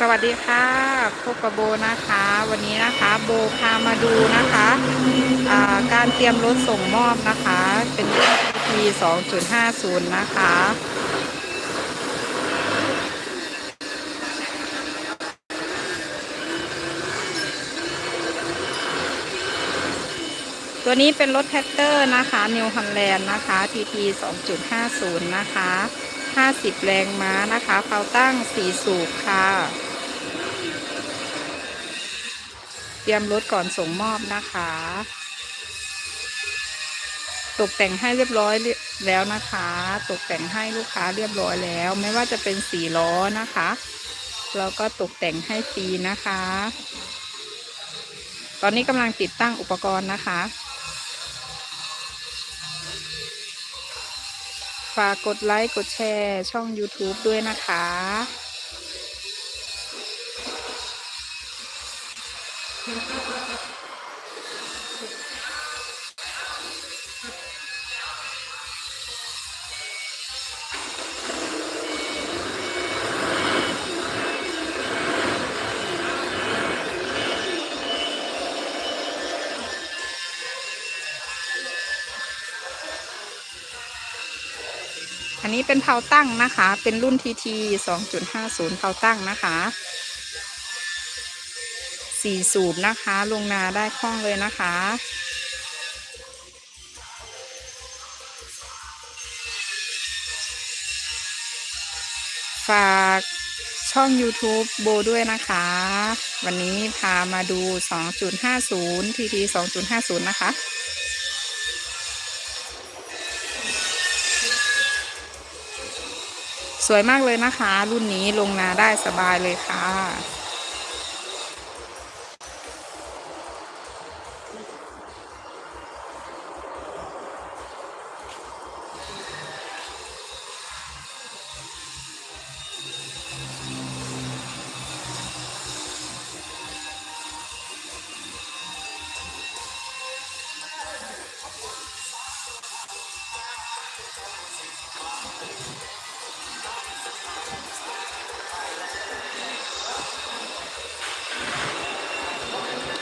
สวัสดีค่ะพบกับโบนะคะ วันนี้นะคะโบพามาดูนะคะอ่าการเตรียมรถส่งมอบนะคะ เป็นรุ่น PT 2.50 นะคะ ตัวนี้เป็นรถแท็กเตอร์นะคะนิวฮ l ลแลนด์นะคะ PT 2.50 นะคะ 50 แรงม้านะคะเผาตั้ง4สูบค่ะ เตรียมรถก่อนส่งมอบนะคะ ตกแต่งให้เรียบร้อยแล้วนะคะ ตกแต่งให้ลูกค้าเรียบร้อยแล้ว ไม่ว่าจะเป็นสีล้อนะคะแล้วก็ตกแต่งให้ฟรีนะคะ ตอนนี้กำลังติดตั้งอุปกรณ์นะคะ ฝากกดไลค์กดแชร์ช่อง YouTube ด้วยนะคะ อันนี้เป็นเผาตั้งนะคะ เป็นรุ่น TT 2.50เผาตั้งนะคะสี่สูบนะคะ ลงนาได้คล่องเลยนะคะฝากช่อง YouTube โบด้วยนะคะ วันนี้พามาดู 2.50 TT 2.50 นะคะ สวยมากเลยนะคะ รุ่นนี้ลงนาได้สบายเลยค่ะ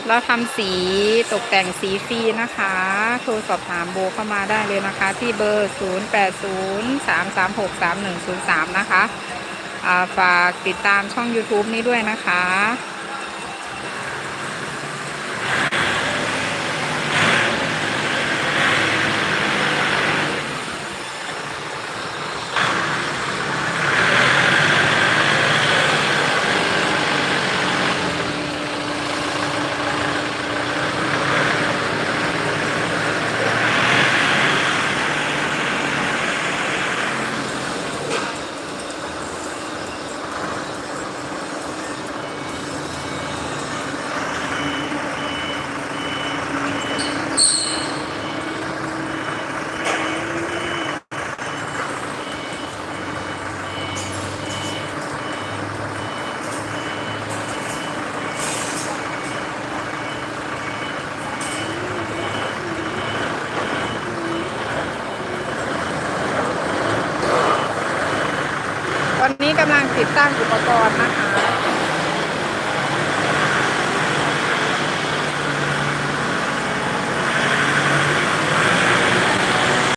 เราทำสีตกแต่งสีฟรีนะคะ โทรสอบถามโบเข้ามาได้เลยนะคะ ที่เบอร์ 0803363103 นะคะอ่าฝากติดตามช่อง YouTube นี้ด้วยนะคะำลังติดตั้งอุปกรณ์นะคะ